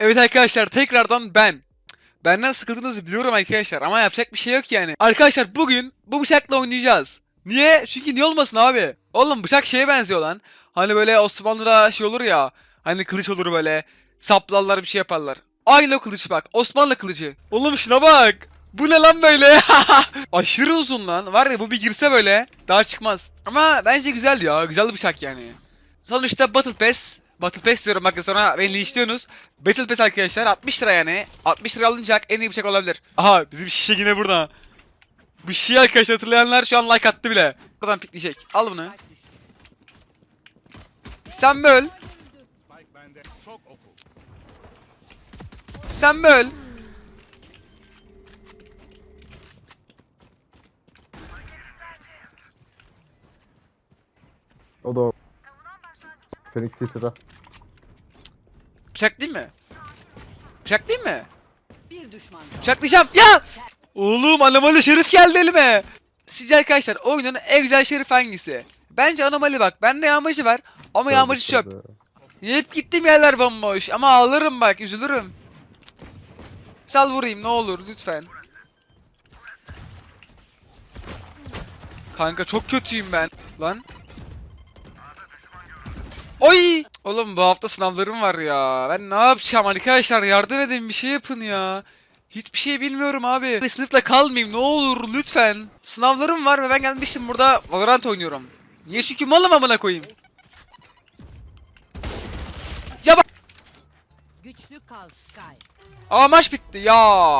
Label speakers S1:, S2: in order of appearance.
S1: Evet arkadaşlar tekrardan ben. Benden sıkıldığınızı biliyorum arkadaşlar ama yapacak bir şey yok yani. Arkadaşlar bugün bu bıçakla oynayacağız. Niye? Çünkü niye olmasın abi? Oğlum bıçak şeye benziyor lan. Hani böyle Osmanlı'da şey olur ya. Hani kılıç olur böyle. Saplarlar bir şey yaparlar. Aynı kılıç bak. Osmanlı kılıcı. Oğlum şuna bak. Bu ne lan böyle? Aşırı uzun lan. Var ya bu bir girse böyle daha çıkmaz. Ama bence güzel ya. Güzel bıçak yani. Sonuçta Battle Pass. Battle Pass diyorum bakın sonra beni linçliyorsunuz. Battle Pass arkadaşlar 60 lira yani. 60 lira alınacak en iyi bıçak olabilir. Aha bizim şişe yine burada. Bu şişe arkadaşlar hatırlayanlar şu an like attı bile. Buradan pikleyecek. Al bunu. Sen böl.
S2: Spike bende. Çok oku.
S1: Sen böl.
S3: O da o. Phoenix City'de.
S1: Bıçak değil mi? Bıçak değil mi?
S4: Bir düşman.
S1: Bıçaklayacağım. Ya! Oğlum anomali şerif geldi elime. Sizce arkadaşlar oyunun en güzel şerif hangisi? Bence anomali bak. Bende yağmacı var ama yağmacı çöp. Hep gittiğim yerler bomboş ama ağlarım bak üzülürüm. Sal vurayım ne olur lütfen. Kanka çok kötüyüm ben. Lan. Oy! Oğlum bu hafta sınavlarım var ya. Ben ne yapacağım arkadaşlar yardım edin bir şey yapın ya. Hiçbir şey bilmiyorum abi. Sınıfta kalmayayım ne olur lütfen. Sınavlarım var ve ben gelmiştim burada Valorant oynuyorum. Niye çünkü malım amına koyayım.
S4: Güçlü kal Sky.
S1: Aa maç bitti ya.